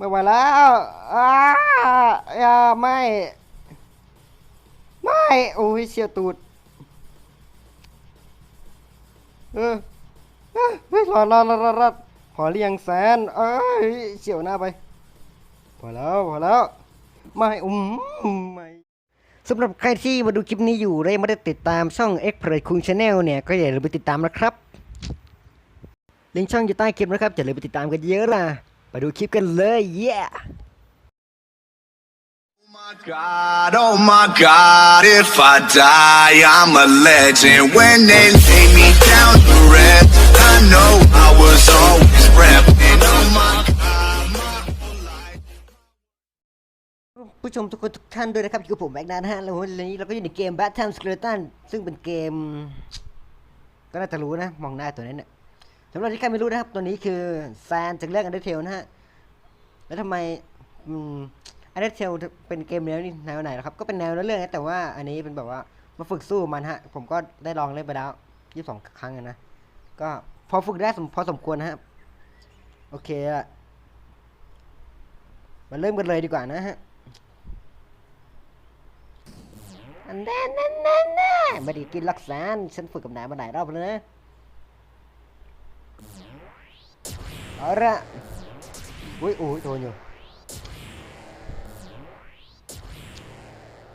ไม่ไหวแล้วอ้าอย่าไม่ ไม่ โอ้ยเชียวตูด เออเฮ้ยรอดรอดรอดรอดรอดพอเรียงแสนเอ้ยเฉียวหน้าไป พอแล้วพอแล้ว ไม่อุ้มไม่สำหรับใครที่มาดูคลิปนี้อยู่และไม่ได้ติดตามช่อง X p r e s คุง Channel เนี่ย ก็อย่าลืมไปติดตามนะครับ ลิงก์ช่องอยู่ใต้คลิปนะครับอย่าลืมไปติดตามกันเยอะล่ะ ไปดูคลิปกันเลย yeah my God, oh my God, if I die, I'm a legend. When they lay me down to rest, I know I was always repping. Oh my God, my whole life. ผู้ชมทุกคนทุกท่านด้วยนะครับอยู่กับผมแม็กนานะฮะแล้ววันนี้เราก็อยู่ในเกม Battle Skeleton ซึ่งเป็นเกม ก็น่าจะรู้นะ มองหน้าตัวนี้เนี่ย สำหรับที่ใครไม่รู้นะครับ ตัวนี้คือแซนจากเรื่อง Undertale นะฮะ แล้วทำไมอืม Undertale เป็นเกมแนวนี้แนวไหนนะครับ ก็เป็นแนวเรื่องนะแต่ว่าอันนี้เป็นแบบว่ามาฝึกสู้มันฮะ ผมก็ได้ลองเล่นไปแล้วยี่สองครั้งนะ ก็พอฝึกได้สมพอสมควรนะฮะ โอเคละมาเริ่มกันเลยดีกว่านะฮะอันแน่นแน่นน่นนไม่ได้กินลักษานฉันฝึกกับนายมาหลายรอบแล้วนะ เอาละอุ้ยโอ้ยโดนอยู่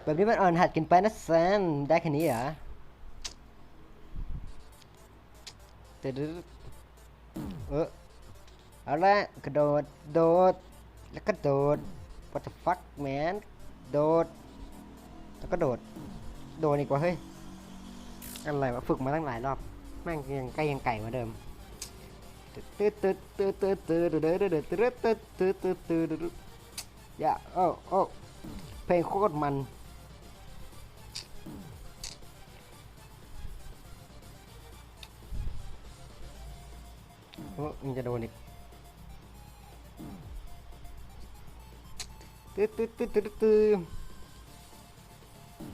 แบบนี้มันอ่อนหัดกินไปนะแซนได้แค่นี้เหรอตึ๊ดเออเอาละกระโดดโดดแล้วก็โดด what the fuck man โดดแล้วก็โดดโดนอีกว่าเฮ้ยอะไรวะฝึกมาตั้งหลายรอบแม่งยังใกล้ยังไก่เหมือนเดิม อย่าโอ้โอ้เพลงโคตรมัน โอ้มันจะโดนอีกตืดตืดตืดตืดตืด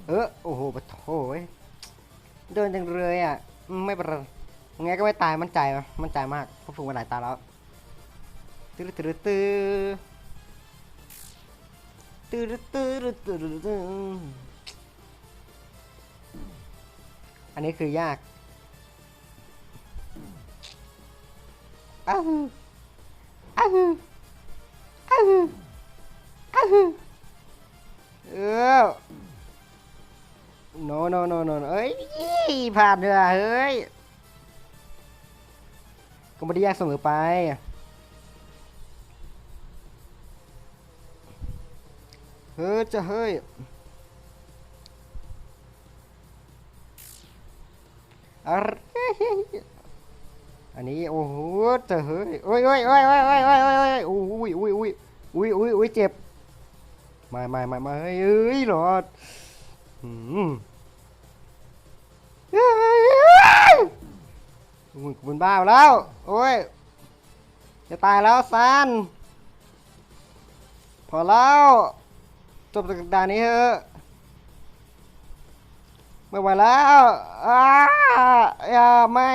เออโอ้โหปะโถเว้ยเดินจังเลยอะ ไม่เป็นไรยัง ไงก็ไม่ตายมั่นใจปะมั่นใจมากเพราะฝึกมาหลายตาแล้วตื้อตื้อตื้อตื้อตื้อตื้อตื้ออันนี้คือยากอ้าวอ้าวอ้าวอ้าวเออ no no no no no เอ้ยผ่านเลยเฮ้ย ก็ไม่ได้ยากเสมอไป เฮ้ยจะเฮ้ยอะอันนี้โอ้โหจะเฮ้ยโอ้ยโอ้ยโอ้ยโอ้ยโอ้ยโอ้ยโอ้ยโอ้ยโอ้ยอุ้ยอุ้ยอุ้ยอุ้ยอุ้ยเจ็บม่ไม่ไม่ไม่เฮ้ยหลอดอืม มึงคุณบ้าแล้ว โอ้ย จะตายแล้วซัน พอแล้ว จบจากด่านนี้เถอะไม่ไหวแล้วอ้าอย่าไม่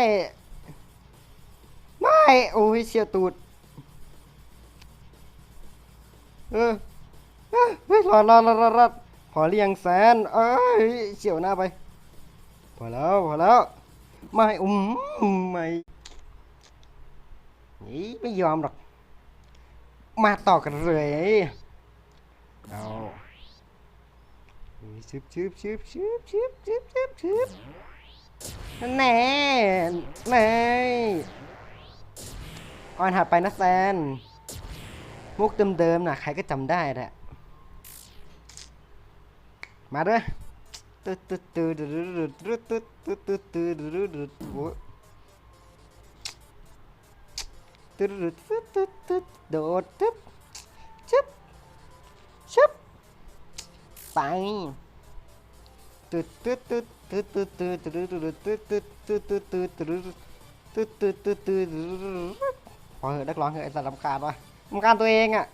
ไม่ โอ้ยเชียตูด เออเฮ้ยรอรอดรอดรอดรอดพอเรียงแสนเอ้ยเฉียวหน้าไป พอแล้ว พอแล้ว ไม่อุ้มไม่นี่ไม่ยอมหรอก มาต่อกันเลยเอาชิบชิบชิบชิบชิบชิบชิบชิบนั่นแน่แน่ออนหัดไปนะแซน มุกเดิมๆนะใครก็จำได้แหละ มาเด้อ ตึ๊ดตึ๊ดตึ๊ดตึ๊ดตึ๊ดตึ๊ดตึ๊ดตึ๊ดตึ๊ดตึ๊ดตึ๊ดโอ้ยตึ๊ดตึ๊ดตึ๊ดตึ๊ดตึ๊ดโดดตึ๊บชึบชึบไปตึ๊ดตึ๊ดตึ๊ดตึ๊ดตึ๊ดตึ๊ดตึ๊ดตึ๊ดตึ๊ดตึ๊ดตึ๊ดตึ๊ดตึ๊ดตึ๊ดตึ๊ดตึ๊ดตึ๊ดตึ๊ดพอเหอะนักร้องเหอะไอ้สัตว์รำคาญวะรำคาญตัวเองอะ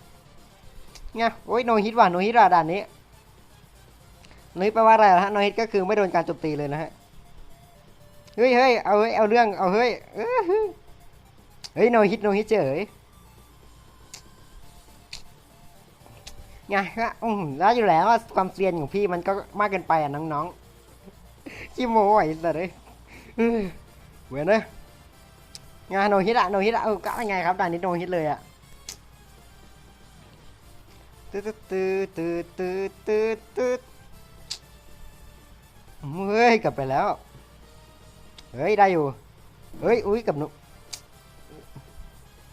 เนี่ยโอ้ยโนฮิตว่ะโนฮิตว่ะด่านนี้ นฮิตแปลว่าอะไรล่ะฮะโนฮิตก็คือไม่โดนการโจมตีเลยนะฮะเฮ้ยเฮ้ยเอาเฮ้ยเอาเรื่องเอาเฮ้ยเอ้อเฮ้ยโนฮิตโนฮิตเฉยไงก็อืมแล้วอยู่แล้วความเซียนของพี่มันก็มากเกินไปอะน้องๆขี้โม้ไอ้สัตว์เลยเฮ้ยเว้ยเนอะงานโนฮิตอะโนฮิตอะเออก็ยังไงครับด่านนี้โนฮิตเลยอะตืดตืดตืดตืดตืดตืด เฮ้ยกลับไปแล้ว เฮ้ยได้อยู่ เฮ้ยอุ้ยกับหนู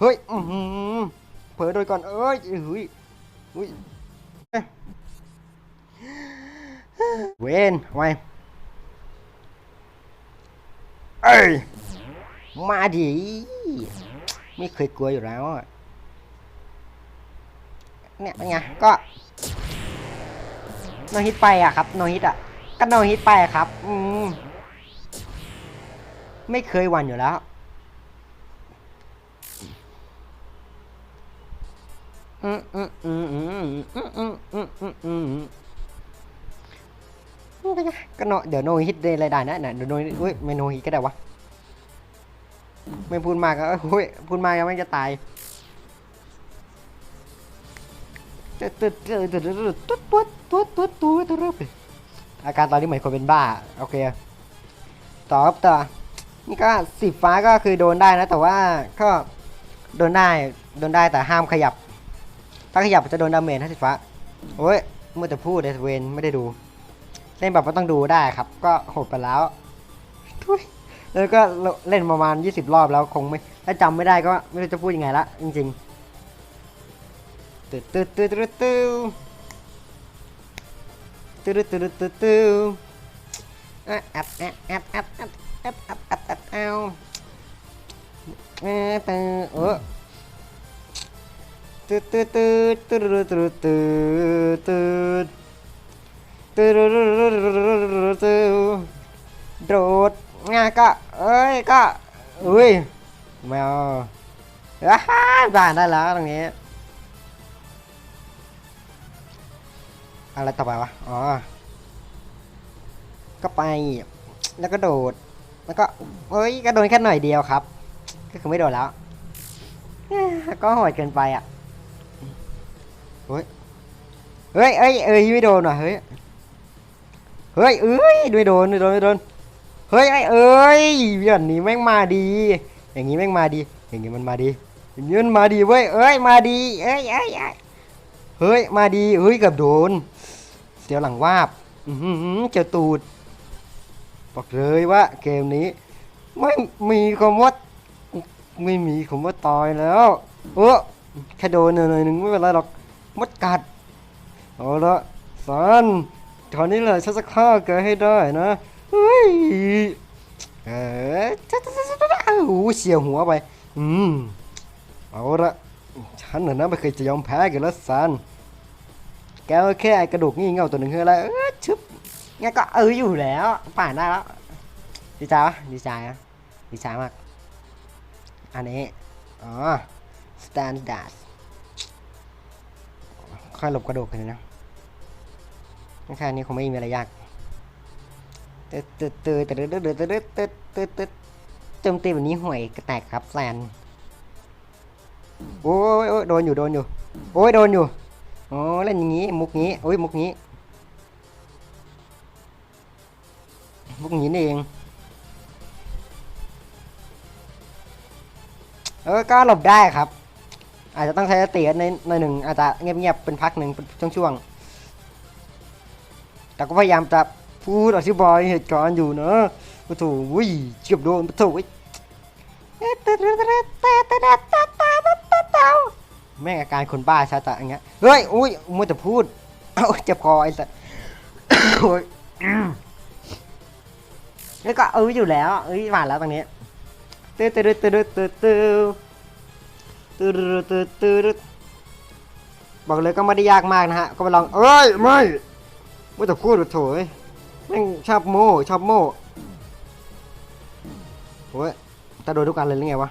เฮ้ยอือหือเผลอโดยก่อนเอ้ยเฮ้ยอุ้ยเวนทำไมเอ้ยมาดิไม่เคยกลัวอยู่แล้วเนี่ยเป็นไงก็โนฮิตไปอะครับโนฮิตอะ ก็โนฮิตไปครับ อืม ไม่เคยหวันอยู่แล้ว อืมอืมอืมอืมอืมอืมอืมอืมอืมอืมก็โนเดี๋ยวโนฮิตได้รายได้นะเนี่ยเดี๋ยวโนอุ้ยไม่โนฮิตก็ได้วะ ไม่พูดมากก็เฮ้ยพูดมากยังไม่จะตายตึ๊ดตึ๊ดตึ๊ดตึ๊ดตึ๊ดตึ๊ดตึ๊ดตึ๊ดตึ๊ดตึ๊ดตึ๊ดตึ๊ด อาการตอนนี้เหมือนคนเป็นบ้า โอเค ต่อครับต่อ นี่ก็สีฟ้าก็คือโดนได้นะ แต่ว่าก็โดนได้ โดนได้แต่ห้ามขยับ ถ้าขยับจะโดนดาเมจนะสีฟ้า โอ้ยเมื่อแต่พูดเดสเวนไม่ได้ดู เล่นแบบว่าต้องดูได้ครับ ก็โหดไปแล้วทุยแล้วก็เล่นประมาณ 20 รอบแล้วคงไม่ ถ้าจำไม่ได้ก็ไม่รู้จะพูดยังไงละจริงๆตึ๊ดตึ๊ดตึ๊ดตึ๊ด ตึ๊ดตึ๊ดตึ๊ดตึ๊ดตึ๊ดแอดแอดแอดแอดแอดอัดอัดอัดอัดเอาเออเตอเออตืดตืดตืดตืดตืดตืดตืดตืดตืดโดดงาก็เอ้ยก็อุ้ยแมวอ้าบ้านได้แล้วตรงนี้ อะไรต่อไปวะ อ๋อ ก็ไป แล้วก็โดด แล้วก็เอ้ยก็โดนแค่หน่อยเดียวครับ ก็คือไม่โดนแล้ว ก็โหดเกินไปอะเฮ้ย เฮ้ยเอ้ยเอ้ยไม่โดนว่ะ เฮ้ย เฮ้ยเอ้ยไม่โดนไม่โดนไม่โดน เฮ้ยไอ้เอ้ยอย่างนี้แม่งมาดี อย่างนี้แม่งมาดี อย่างนี้มันมาดี อย่างนี้มันมาดีเว้ย เอ้ย มาดี เอ้ยเอ้ยเอ้ย เฮ้ย มาดี เฮ้ยเกับโดน เสียวหลังวาบอือหือเจอตูด บอกเลยว่าเกมนี้ ไม่มีคำว่าไม่มีคำว่าตายแล้วเออแค่โดนหน่อยหนึ่งไม่เป็นไรหรอกมดกัดเอาละสันตอนนี้แหละฉันจะฆ่าแกให้ได้นะเฮ้ยเออโอ้เสียหัวไป อืม เอาละฉันน่ะนะไม่เคยจะยอมแพ้กันแล้วสัน แกก็แค่ไอกระดูกงี่เง่าตัวหนึ่งคืออะไรเออชึบงั้นก็เอออยู่แล้วผ่านได้แล้วดีใจปะดีใจนะดีใจมาก อันนี้ อ๋อ standard ค่อยหลบกระดดกันนะแค่นี้คงไม่มีอะไรยากเตึ๊ดตึ๊ดตึ๊ดตึ๊ดตึ๊ดตึ๊ดตึ๊ดตึ๊ดตึ๊ดตึ๊ดโจมตีแบบนี้ห่วยกระแตกครับแซนโอ้ยโอ้ยโดนอยู่โดนอยู่ โอ้ยโดนอยู่ อ๋อเล่นอย่างงี้ มุกงี้โอ้ยมุกงี้พวกนี้นี่เอง เออก็หลบได้ครับ อาจจะต้องใช้สติในในหนึ่งอาจจะเงียบๆเป็นพักหนึ่งเป็นช่วงๆแต่ก็พยายามจะพูดอธิบายเหตุการณ์อยู่เนอะโอ้โหวิเจียบโดนโอ้โห แม่งอาการคนบ้าชาตะอย่างเงี้ยเฮ้ยอุ้ยมัวแต่พูดเอ้าเจ็บคอไอ้สัสโอ้ยแล้วก็เอออยู่แล้วเอ้ยผ่านแล้วตรงนี้ตื้อตื้อตื้อตื้อตื้อตื้อตื้อตื้อบอกเลยก็ไม่ได้ยากมากนะฮะ ก็ไปลองเอ้ยไม่ไม่ต้องพูดโถยแม่งชอบโม่ชอบโม่โอ้ยตาโดนทุกการเลยหรือไงวะ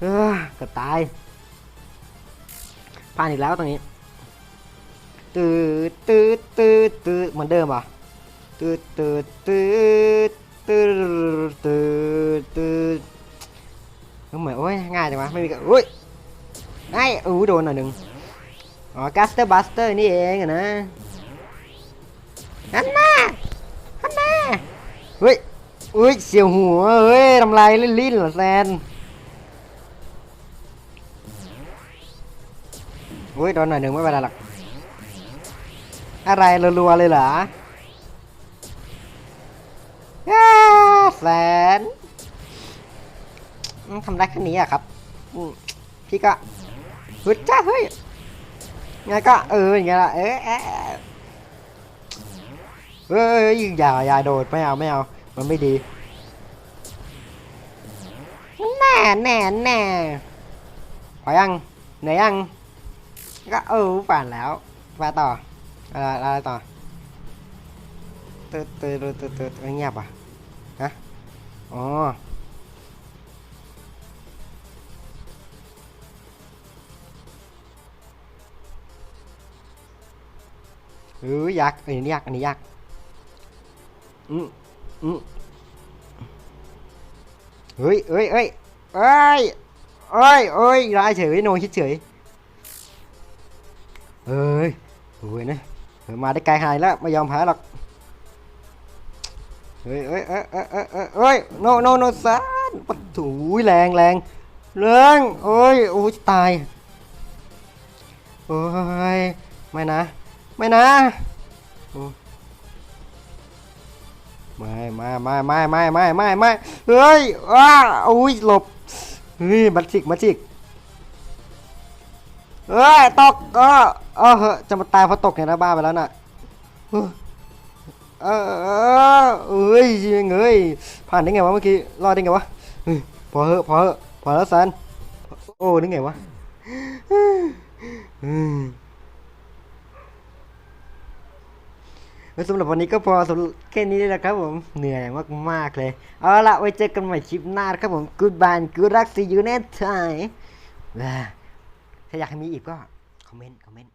เออเกือบตาย ผ่านอีกแล้วตรงนี้ตื้อตื้อตื้อตื้อเหมือนเดิมป่ะตืดตืดตืดตืดตืดตืดก็เหมือนโอ้ยง่ายจังวะไม่มีกันอุ้ยไอ้อู้โดนหน่อยหนึ่งอ๋อกัสเตอร์บัสเตอร์นี่เองนะฮันน่าฮันน่าเฮ้ยเฮ้ยเสียวหัวเฮ้ยทำลายลิ้นๆเหรอแซน เฮ้ยโดนหน่อยหนึ่งไม่เป็นไรหรอกอะไรรัวๆเลยเหรอแสนทำได้แค่นี้อะครับพี่ก็ฮึดจ้าเฮ้ยไงก็เอออย่างเงี้ยละเอ๊ะเอ๊ะเอ้ยอย่าอย่าโดดไม่เอาไม่เอา มันไม่ดีแน่แน่แน่พอยังเหนยัง ก็เออผ่านแล้วมาต่ออะไรอะไรต่อตืดตืดตืดตืดตืดเงียบอะฮะอ๋อเออยักษ์อันนี้ยักษ์อันนี้ยักษ์อืมอืมเฮ้ยเฮ้ยเฮ้ยเอ้ยเอ้ยเอ้ยรายเฉยโนคิดเฉย เอ้ยโอ้ยนะเออมาได้ไกลหายแล้วไม่ยอมแพ้หรอกเฮ้ยเอ้ยเอ้ยเอ้ยเอ้ยโนโนโนซานปะถูยแรงแรงแรงโอ้ยโอ้ยตายโอ้ยไม่นะ ไม่นะไม่ไม่ไม่ไม่ไม่ไม่ไม่ไม่เฮ้ยว้าอุ้ยหลบเฮ้ยบัตชิกบัตชิก เฮ้ยตกเออเออเหอะจะมาตายเพราะตกเนี่ยนะบ้าไปแล้วน่ะเออเออเอ้ยยังเอ้ยผ่านได้ไงวะเมื่อกี้รอดได้ไงวะพอเหอะพอเหอะพอแล้วสันโอ้ได้ไงวะสำหรับวันนี้ก็พอสำหรับแค่นี้เลยนะครับผมเหนื่อยมากๆเลย เอาละไว้เจอกันใหม่คลิปหน้าครับผม Goodbye Good luck see you next time ถ้าอยากให้มีอีกก็คอมเมนต์คอมเมนต์